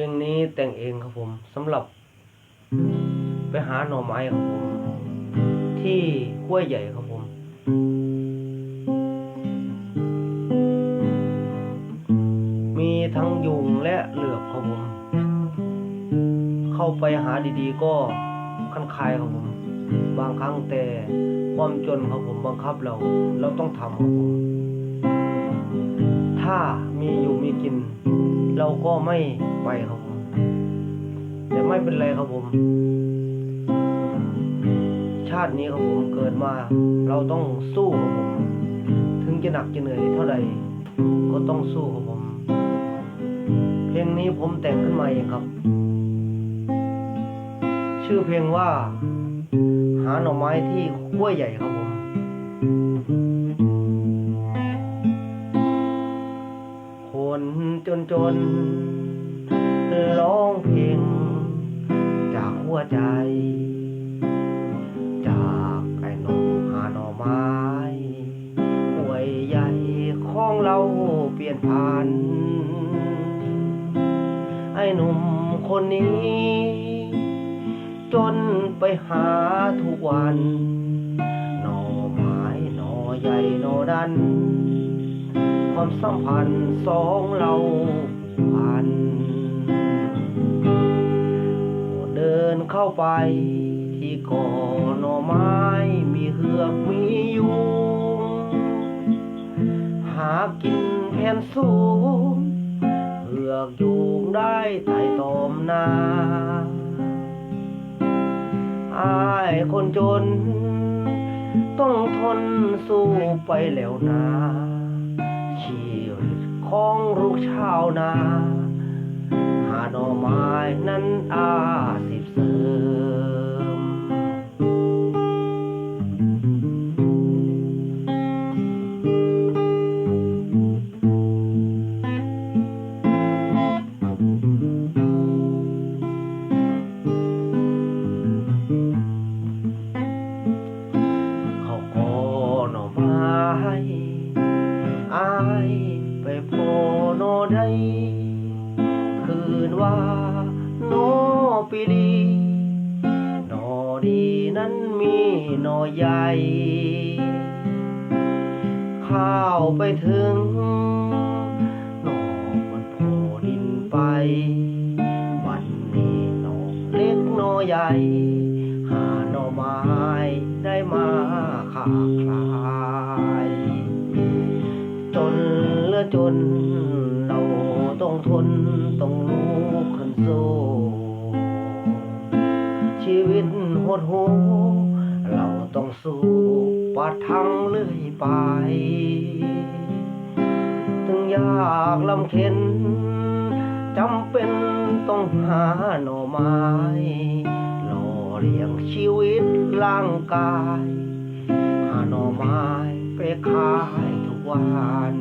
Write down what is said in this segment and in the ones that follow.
ลงนี้แต่งเองครับผมสำหรับ ไปหาหน่อไม้ครับผม ที่ห้วยใหญ่ครับผม มีทั้งยุงและเหลือบครับผม เข้าไปหาดีๆ ก็คันคายครับผม บางครั้งแต่ความจนครับผมบังคับเรา เราต้องทำครับผม ถ้ามีอยู่มีกิน เราก็ไม่ไปครับผมแต่ไม่เป็นไรครับผม ชาตินี้ครับผมเกิดมา เราต้องสู้ครับผม ถึงจะหนักจะเหนื่อยเท่าใดก็ต้องสู้ครับผม เพลงนี้ผมแต่งขึ้นมาเองครับ ชื่อเพลงว่า หาหน่อไม้ที่ขั้วใหญ่ครับผม คนจนจนร้องเพลง จากหัวใจ จากไอ้หนุ่มหาหน่อไม้ห่วยใหญ่ของเราเปลี่ยนผ่าน ไอ้หนุ่มคนนี้ จนไปหาทุกวัน หน่อไม้หน่อใหญ่หน่อดัน ความสัมพันธ์สองเราผูกพันเดินเข้าไปที่ก่อหน่อไม้มีเหือกมียุงหากินแผ่นสูงเหือกยุงได้ไต่ตอมนาอายคนจน ต้องทนสู้ไปแล้วนา ชีวิตของลูกชาวนา หาหน่อไม้นั้นอาสิบเสริม เขาขอหน่อไม้ นว่าโนปีดีนอดีนั้นมีนอใหญ่ข้าวไปถึงนอมันโผล่ดินไป วันนี้นอเล็กนอใหญ่ หาหน่อไม้ได้มาขาคลายจนเหลือจนเราต้องทนต้องลุ กขึ้นสู้ชีวิตหดหูเราต้องสู้ปาทังเลื่อยไป ถึงยากลำเข็นจำเป็นต้องหาหน่อไม้หล่อเลี้ยงชีวิตร่างกาย หาหน่อไม้ไปขายทุกวัน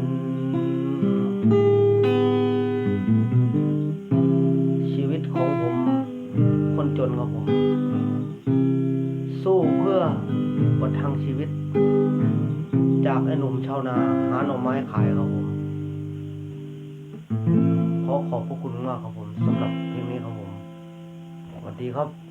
สู้เพื่อบระทังชีวิต จากไอ้หนุ่มชาวนาหาหน่อไม้ขายครับผมขอขอบพระคุณมากครับผมสำหรับเพลงนี้ครับผมสวัสดีครับ